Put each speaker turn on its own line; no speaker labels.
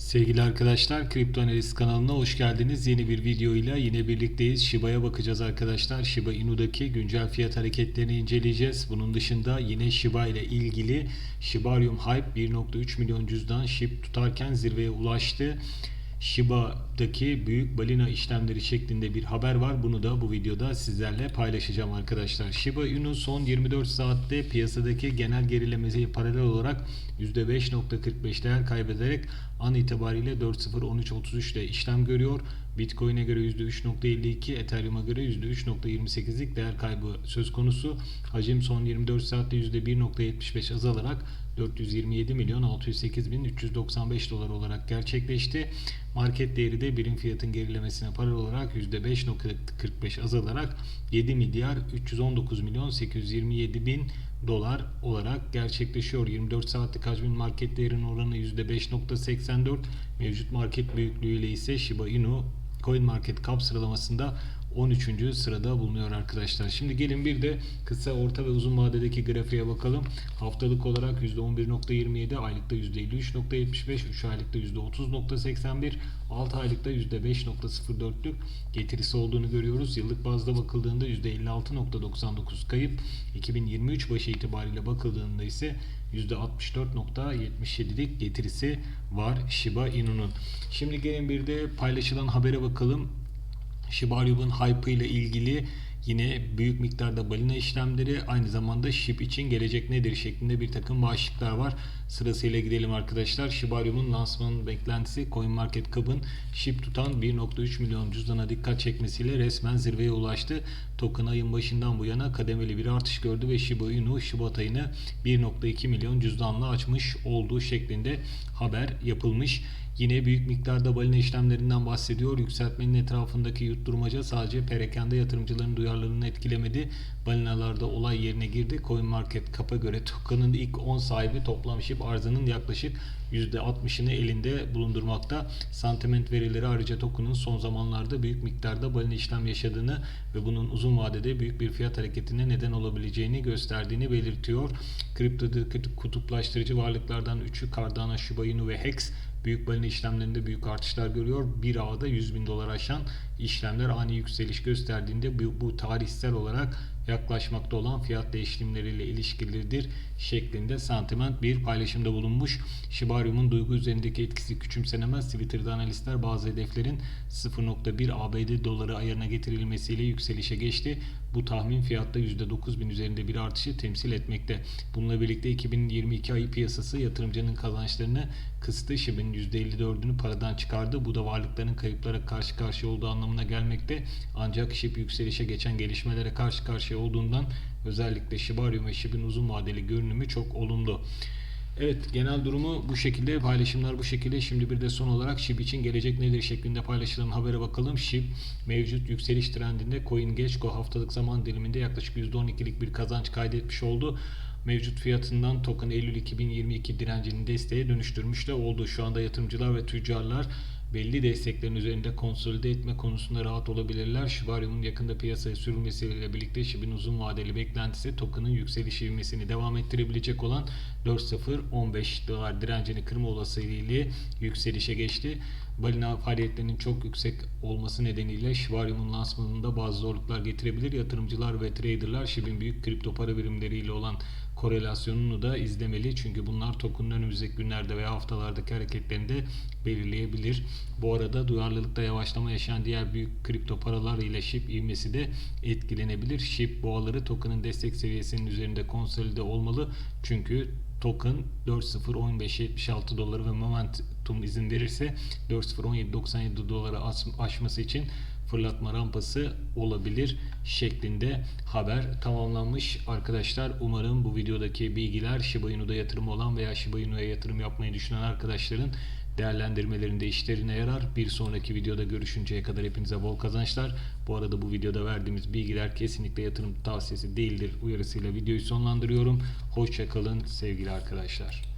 Sevgili arkadaşlar, Kripto Analiz kanalına hoş geldiniz. Yeni bir video ile yine birlikteyiz. Shiba'ya bakacağız arkadaşlar. Shiba Inu'daki güncel fiyat hareketlerini inceleyeceğiz. Bunun dışında yine Shiba ile ilgili Shibarium Hype 1.3 milyon cüzdan SHIB tutarken zirveye ulaştı. Shiba'daki büyük balina işlemleri şeklinde bir haber var. Bunu da bu videoda sizlerle paylaşacağım arkadaşlar. Shiba Inu son 24 saatte piyasadaki genel gerilemeye paralel olarak %5.45 değer kaybederek an itibariyle 4.01333 ile işlem görüyor. Bitcoin'e göre %3.52, Ethereum'a göre %3.28'lik değer kaybı söz konusu. Hacim son 24 saatte %1.75 azalarak 427 milyon 608 bin 395 dolar olarak gerçekleşti. Market değeri de birim fiyatın gerilemesine paralel olarak %5.45 azalarak 7 milyar 319 milyon 827 bin dolar olarak gerçekleşiyor. 24 saatlik hacmin market değerinin oranı %5.84. Mevcut market büyüklüğüyle ise Shiba Inu Coin Market Cap sıralamasında 13. sırada bulunuyor arkadaşlar. Şimdi gelin bir de kısa, orta ve uzun vadedeki grafiğe bakalım. Haftalık olarak %11.27, aylıkta %53.75, 3 aylıkta %30.81, 6 aylıkta %5.04'lük getirisi olduğunu görüyoruz. Yıllık bazda bakıldığında %56.99 kayıp, 2023 başı itibariyle bakıldığında ise %64.77'lik getirisi var Shiba Inu'nun. Şimdi gelin bir de paylaşılan habere bakalım. Shiba hype ile ilgili yine büyük miktarda balina işlemleri aynı zamanda SHIB için gelecek nedir şeklinde bir takım başlıklar var. Sırasıyla gidelim arkadaşlar. Shiba Inu'nun lansman beklentisi CoinMarketCap'ın SHIB tutan 1.3 milyon cüzdana dikkat çekmesiyle resmen zirveye ulaştı. Token ayın başından bu yana kademeli bir artış gördü ve Shiba Inu Şubat ayını 1.2 milyon cüzdanla açmış olduğu şeklinde haber yapılmış. Yine büyük miktarda balina işlemlerinden bahsediyor. Yükseltmenin etrafındaki yutturmaca sadece perakende yatırımcıların duyarlılığını etkilemedi. Balinalarda olay yerine girdi. CoinMarketCap'a göre token'ın ilk 10 sahibi toplam SHIB arzının yaklaşık %60'ını elinde bulundurmakta. Sentiment verileri ayrıca token'ın son zamanlarda büyük miktarda balina işlem yaşadığını ve bunun uzun vadede büyük bir fiyat hareketine neden olabileceğini gösterdiğini belirtiyor. Kriptodaki kutuplaştırıcı varlıklardan 3'ü Cardano, Shiba Inu ve Hex büyük balina işlemlerinde büyük artışlar görüyor. Bir ağda 100 bin dolar aşan işlemler ani yükseliş gösterdiğinde bu, bu tarihsel olarak yaklaşmakta olan fiyat değişimleriyle ilişkilidir şeklinde sentiment bir paylaşımda bulunmuş. Shibarium'un duygu üzerindeki etkisi küçümsenemez. Twitter'da analistler bazı hedeflerin 0.1 ABD doları ayarına getirilmesiyle yükselişe geçti. Bu tahmin fiyatta %9000 üzerinde bir artışı temsil etmekte. Bununla birlikte 2022 ayı piyasası yatırımcının kazançlarını kıstı. SHIB'in %54'ünü paradan çıkardı. Bu da varlıkların kayıplara karşı karşıya olduğu anlamına gelmekte. Ancak SHIB yükselişe geçen gelişmelere karşı karşıya olduğundan özellikle Shibarium ve SHIB'in uzun vadeli görünümü çok olumlu. Evet genel durumu bu şekilde paylaşımlar bu şekilde. Şimdi bir de son olarak SHIB için gelecek nedir şeklinde paylaşılan habere bakalım. SHIB mevcut yükseliş trendinde CoinGecko haftalık zaman diliminde yaklaşık %12'lik bir kazanç kaydetmiş oldu. Mevcut fiyatından token Eylül 2022 direncinin desteğe dönüştürmüş de oldu. Şu anda yatırımcılar ve tüccarlar belli desteklerin üzerinde konsolide etme konusunda rahat olabilirler. Shibarium'un yakında piyasaya sürülmesiyle birlikte SHIB'in uzun vadeli beklentisi token'ın yükseliş ivmesini devam ettirebilecek olan 4.015 dolar direncini kırma olasılığıyla yükselişe geçti. Balina faaliyetlerinin çok yüksek olması nedeniyle Shibarium'un lansmanında bazı zorluklar getirebilir. Yatırımcılar ve traderlar SHIB'in büyük kripto para birimleriyle olan korelasyonunu da izlemeli. Çünkü bunlar token'ın önümüzdeki günlerde veya haftalardaki hareketlerini de belirleyebilir. Bu arada duyarlılıkta yavaşlama yaşayan diğer büyük kripto paralar ile SHIB ivmesi de etkilenebilir. SHIB boğaları token'ın destek seviyesinin üzerinde konsolide olmalı. Çünkü token 4.01576 doları ve momentum izin verirse 4.01797 dolara aşması için fırlatma rampası olabilir şeklinde haber tamamlanmış. Arkadaşlar umarım bu videodaki bilgiler Shiba Inu'da yatırım olan veya Shiba Inu'ya yatırım yapmayı düşünen arkadaşların değerlendirmelerinde işlerine yarar. Bir sonraki videoda görüşünceye kadar hepinize bol kazançlar. Bu arada bu videoda verdiğimiz bilgiler kesinlikle yatırım tavsiyesi değildir uyarısıyla videoyu sonlandırıyorum. Hoşçakalın sevgili arkadaşlar.